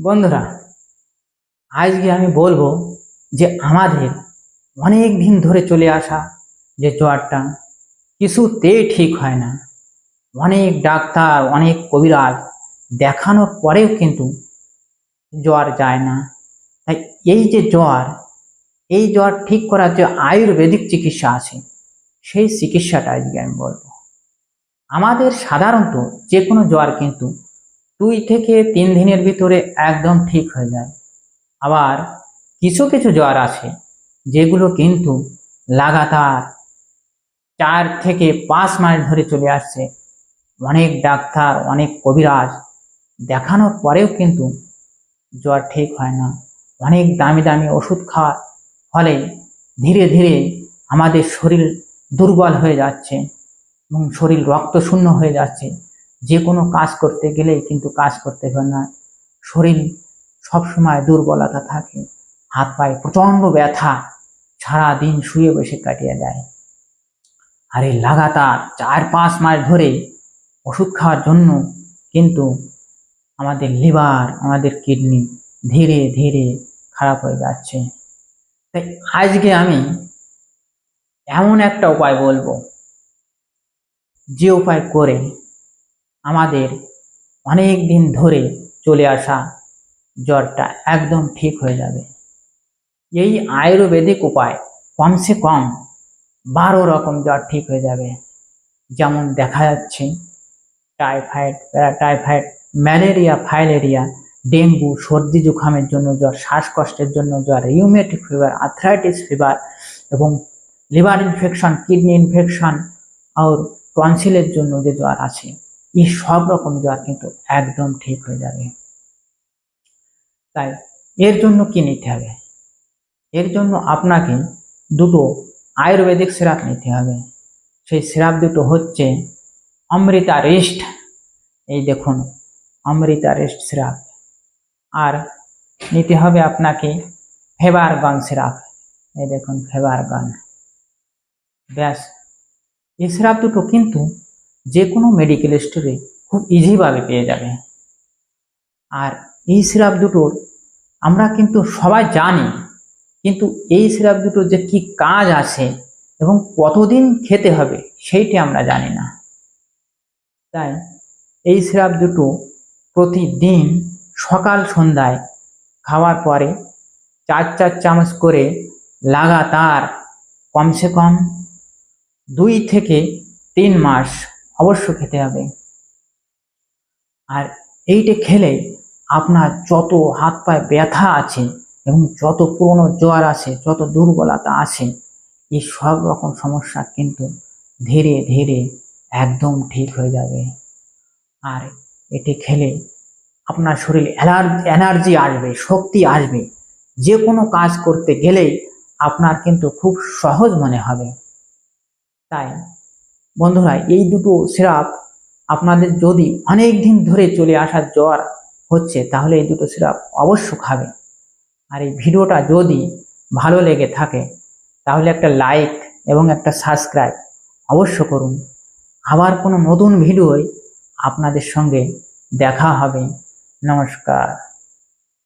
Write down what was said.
বন্ধুরা, আজকে আমি বলব যে আমাদের অনেক দিন ধরে চলে আসা যে জ্বরটা কিছুতেই ঠিক হয় না। অনেক ডাক্তার, অনেক কবিরাজ দেখানোর পরেও কিন্তু জ্বর যায় না। তাই এই যে জ্বর, এই জ্বর ঠিক করার যে আয়ুর্বেদিক চিকিৎসা আছে, সেই চিকিৎসাটা আজকে আমি বলব। আমাদের সাধারণত যে কোনো জ্বর কিন্তু দুই থেকে তিন দিনের ভিতরে একদম ঠিক হয়ে যায়। আবার কিছু কিছু জ্বর আছে, যেগুলো কিন্তু লাগাতার চার থেকে পাঁচ মাস ধরে চলে আসছে। অনেক ডাক্তার, অনেক কবিরাজ দেখানোর পরেও কিন্তু জ্বর ঠিক হয় না। অনেক দামি দামি ওষুধ খাওয়ার ফলে ধীরে ধীরে আমাদের শরীর দুর্বল হয়ে যাচ্ছে এবং শরীর রক্তশূন্য হয়ে যাচ্ছে। যে কোনো কাজ করতে গেলেই কিন্তু কাজ করতে পারে না। শরীর সবসময় দুর্বলতা থাকে, হাত পায়ে প্রচণ্ড ব্যথা সারা দিন শুয়ে বসে কাটিয়ে দেয়। আর এই লাগাতার চার পাঁচ মাস ধরে ওষুধ খাওয়ার জন্য কিন্তু আমাদের লিভার, আমাদের কিডনি ধীরে ধীরে খারাপ হয়ে যাচ্ছে। তাই আজকে আমি এমন একটা উপায় বলব। যে উপায় করে আমাদের অনেক দিন ধরে চলে আসা জ্বরটা একদম ঠিক হয়ে যাবে। এই আয়ুর্বেদিক উপায় কমসে কম বারো রকম জ্বর ঠিক হয়ে যাবে। যেমন দেখা যাচ্ছে, typhoid, paratyphoid, malaria, filaria, dengue, সর্দি জুখামের জন্য জ্বর, শ্বাসকষ্টের জন্য জ্বর রিউমেটিক ফিভার আর্থ্রাইটিস ফিভার এবং লিভার ইনফেকশন কিডনি ইনফেকশন আর টনসিলের জন্য যে জ্বর আছে। এই সব রকম জ্বর কিন্তু একদম ঠিক হয়ে যাবে। তাই এর জন্য কি নিতে হবে? এর জন্য আপনাকে দুটো আয়ুর্বেদিক সিরাপ নিতে হবে। সেই সিরাপ দুটো হচ্ছে অমৃতা রেস্ট। এই দেখুন, অমৃতা রেস্ট সিরাপ। আর নিতে হবে আপনাকে ফেবার গান সিরাপ। এই দেখুন ফেবার গান ব্যাস, এই সিরাপ দুটো কিন্তু যে কোনো মেডিকেল স্টোরে খুব ইজিভাবে পেয়ে যাবে। আর এই সিরাপ দুটোর আমরা কিন্তু সবাই জানি, কিন্তু এই সিরাপ দুটোর যে কি কাজ আছে এবং কতদিন খেতে হবে সেইটি আমরা জানি না। তাই এই সিরাপ দুটো প্রতিদিন সকাল সন্ধ্যায় খাওয়ার পরে চার চার চামচ করে লাগাতার কমসে কম দুই থেকে তিন মাস অবশ্য খেতে হবে। আর এইটা খেলে আপনার যত হাত পায়ে ব্যথা আছে এবং যত পুরনো জ্বর আছে, যত দুর্বলতা আছে এই সব রকম সমস্যা কিন্তু ধীরে ধীরে একদম ঠিক হয়ে যাবে। আর এটি খেলে আপনার শরীরে এনার্জি আসবে, শক্তি আসবে। যে কোনো কাজ করতে গেলেই আপনার কিন্তু খুব সহজ মনে হবে। তাই বন্ধুরা এই দুটো সিরাপ আপনাদের যদি অনেক দিন ধরে চলে আসার জ্বর হচ্ছে, তাহলে এই দুটো সিরাপ অবশ্য খাবে আর এই ভিডিওটা যদি ভালো লেগে থাকে, তাহলে একটা লাইক এবং একটা সাবস্ক্রাইব অবশ্য করুন। আবার কোনো নতুন ভিডিওয় আপনাদের সঙ্গে দেখা হবে। নমস্কার।